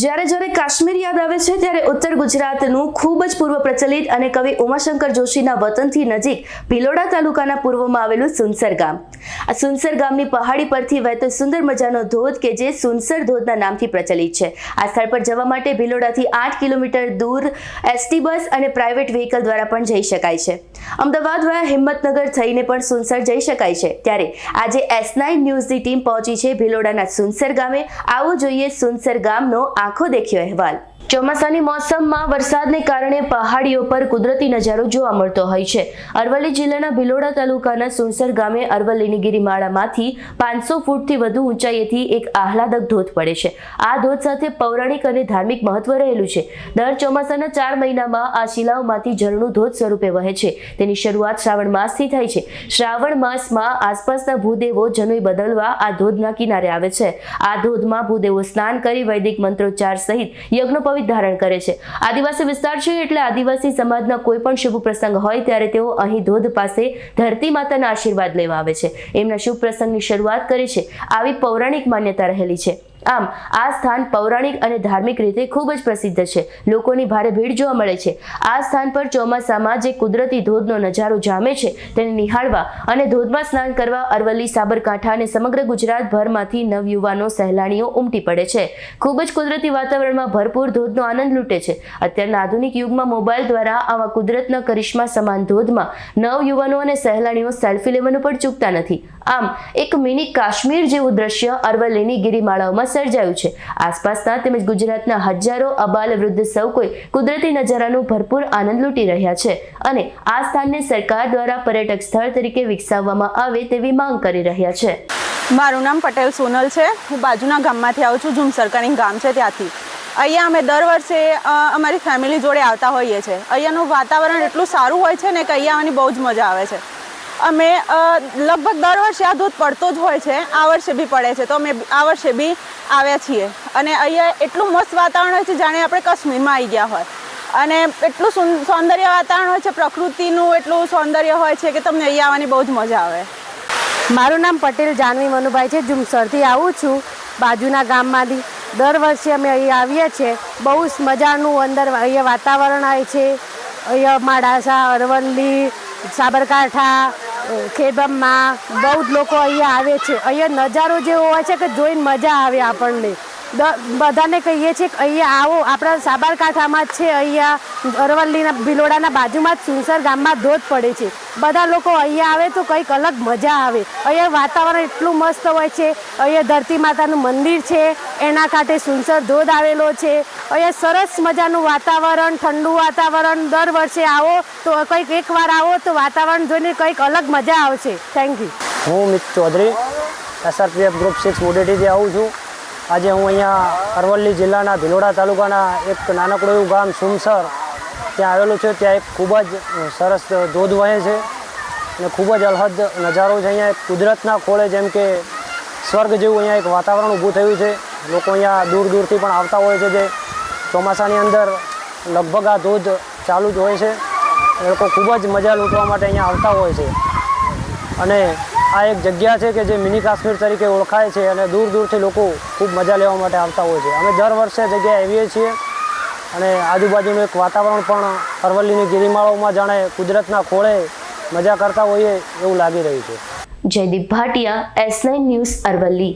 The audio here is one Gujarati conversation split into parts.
જ્યારે જ્યારે કાશ્મીર યાદ આવે છે, ત્યારે ઉત્તર ગુજરાતનું ખૂબ જ પૂર્વ પ્રચલિત અને કવિ ઉમાશંકર જોશીના વતનથી નજીક ભિલોડા તાલુકાના પૂર્વમાં આવેલું સુનસર ગામ. આ સુનસર ગામની પહાડી પરથી વહેતો સુંદર મજાનો ધોધ કે જે સુનસર ધોધના નામથી પ્રચલિત છે. આ સ્થળ પર જવા માટે ભિલોડાથી આઠ કિલોમીટર દૂર એસટી બસ અને પ્રાઇવેટ વ્હીકલ દ્વારા પણ જઈ શકાય છે. અમદાવાદ વયા હિંમતનગર થઈને પણ સુનસર જઈ શકાય છે. ત્યારે આજે એસ નાઇન ન્યૂઝની ટીમ પહોંચી છે ભિલોડાના સુનસર ગામે. આવો જોઈએ સુનસર ગામનો આંખો દેખ્યો અહેવાલ. ચોમાસાની મોસમમાં વરસાદને કારણે પહાડીઓ પર કુદરતી નજારો જોવા મળતો હોય છે. અરવલ્લી જિલ્લાના ભિલોડા તાલુકાના સુનસર ગામે અરવલ્લીની ગિરિમાળામાંથી પાંચસો ફૂટથી વધુ ઊંચાઈએથી એક આહલાદક ધોધ પડે છે. આ ધોધ સાથે પૌરાણિક અને ધાર્મિક મહત્વ રહેલું છે. દર ચોમાસાના ચાર મહિનામાં આ શિલાઓમાંથી ઝરણું ધોધ સ્વરૂપે વહે છે. તેની શરૂઆત શ્રાવણ માસથી થાય છે. શ્રાવણ માસમાં આસપાસના ભૂદેવો જનોઈ બદલવા આ ધોધના કિનારે આવે છે. આ ધોધમાં ભૂદેવો સ્નાન કરી વૈદિક મંત્રોચ્ચાર સહિત યજ્ઞોપવિત ધારણ કરે છે. આદિવાસી વિસ્તાર છે એટલે આદિવાસી સમાજના કોઈ પણ શુભ પ્રસંગ હોય ત્યારે તેઓ અહીં ધોધ પાસે ધરતી માતાના આશીર્વાદ લેવા આવે છે. એમના શુભ પ્રસંગની શરૂઆત કરે છે. આવી પૌરાણિક માન્યતા રહેલી છે. આમ, આ સ્થાન પૌરાણિક અને ધાર્મિક રીતે ખૂબ જ પ્રસિદ્ધ છે. લોકોની ભારે ભીડ જોવા મળે છે. આ સ્થાન પર ચોમાસામાં જે કુદરતી ધોધનો નજારો જામે છે, તેને નિહાળવા અને ધોધમાં સ્નાન કરવા અરવલ્લી, સાબરકાંઠા અને સમગ્ર ગુજરાતભરમાંથી નવયુવાનો, સહેલાણીઓ ઉમટી પડે છે. ખૂબ જ કુદરતી વાતાવરણમાં ભરપૂર ધોધનો આનંદ લૂંટે છે. અત્યારના આધુનિક યુગમાં મોબાઈલ દ્વારા આવા કુદરતના કરિશ્મા સમાન ધોધમાં નવયુવાનો અને સહેલાણીઓ સેલ્ફી લેવાનું પણ ચૂકતા નથી. આમ, એક મિની કાશ્મીર જેવું દ્રશ્ય અરવલ્લીની ગિરિમાળાઓમાં સર્જાયું છે. આસપાસના તેમજ ગુજરાતના હજારો અબાલ વૃદ્ધ સૌ કોઈ કુદરતી નજારાનો ભરપૂર આનંદ લૂંટી રહ્યા છે અને આ સ્થાનને સરકાર દ્વારા પર્યટક સ્થળ તરીકે વિકસાવવામાં આવે તેવી માંગ કરી રહ્યા છે. મારું નામ પટેલ સોનલ છે. હું બાજુના ગામમાંથી આવું છું ઝુમ સરકારી ગામ છે ત્યાંથી. અહીંયા અમે દર વર્ષે અમારી ફેમિલી જોડે આવતા હોઈએ છીએ. અહીંયાનું વાતાવરણ એટલું સારું હોય છે ને કે અહીંયા આવવાની બહુ જ મજા આવે છે. અમે લગભગ દર વર્ષે આ ધોધ પડતો જ હોય છે. આ વર્ષે બી પડે છે. તો અમે આ વર્ષે બી આવ્યા છીએ. અને અહીંયા એટલું મસ્ત વાતાવરણ હોય છે જાણે આપણે કાશ્મીરમાં આવી ગયા હોય. અને એટલું સૌંદર્ય વાતાવરણ હોય છે, પ્રકૃતિનું એટલું સૌંદર્ય હોય છે કે તમને અહીંયા આવવાની બહુ જ મજા આવે. મારું નામ પટેલ, જાનવી મનુભાઈ છે. જુમસરથી આવું છું, બાજુના ગામમાંથી. દર વર્ષે અમે અહીંયા આવીએ છીએ. બહુ જ મજાનું અંદર અહીંયા વાતાવરણ આવે છે. અહીંયા માડાસા, અરવલ્લી, સાબરકાંઠા ખેડબ્રહ્મા બહુ જ લોકો અહીંયા આવે છે. અહીંયા નજારો જેવો હોય છે કે જોઈને મજા આવે આપણને. બધાને કહીએ છીએ કે અહીંયા આવો. આપણા સાબરકાંઠામાં જ છે. અહીંયા અરવલ્લીના, ભિલોડાના બાજુમાં જ સુનસર ગામમાં ધોધ પડે છે. બધા લોકો અહીંયા આવે તો કંઈક અલગ મજા આવે. અહીંયા વાતાવરણ એટલું મસ્ત હોય છે. અહીંયા ધરતી માતાનું મંદિર છે. એના કાંઠે સુનસર ધોધ આવેલો છે. અહીંયા સરસ મજાનું વાતાવરણ, ઠંડુ વાતાવરણ. દર વર્ષે આવો તો કંઈક એકવાર આવો તો વાતાવરણ જોઈને કંઈક અલગ મજા આવશે. થેન્ક યુ હું Mit Chaudhary SRPF group six મોડેટીથી આવું છું. આજે હું અહીંયા અરવલ્લી જિલ્લાના ભિલોડા તાલુકાના એક નાનકડું એવું ગામ સુમસર ત્યાં આવેલું છે. ત્યાં એક ખૂબ જ સરસ ધોધ વહે છે અને ખૂબ જ અલહદ નજારો છે. અહીંયા એક કુદરતના ખોળે જેમ કે સ્વર્ગ જેવું અહીંયા એક વાતાવરણ ઊભું થયું છે. લોકો અહીંયા દૂર દૂરથી પણ આવતા હોય છે જે ચોમાસાની અંદર લગભગ આ ધોધ ચાલુ જ હોય છે. એ લોકો ખૂબ જ મજા લૂંટવા માટે અહીંયા આવતા હોય છે. અને આ એક જગ્યા છે કે જે મિની કાશ્મીર તરીકે ઓળખાય છે અને દૂર દૂરથી લોકો ખૂબ મજા લેવા માટે આવતા હોય છે. અમે દર વર્ષે જગ્યાએ આવીએ છીએ અને આજુબાજુનું એક વાતાવરણ પણ અરવલ્લીની ગિરિમાળાઓમાં જાણે કુદરતના ખોળે મજા કરતા હોઈએ એવું લાગી રહ્યું છે. Jaydeep Bhatia, S nine news, Aravalli.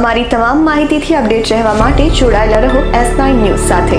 અમારી તમામ માહિતીથી અપડેટ રહેવા માટે જોડાયેલા રહો એસ નાઇન ન્યૂઝ સાથે.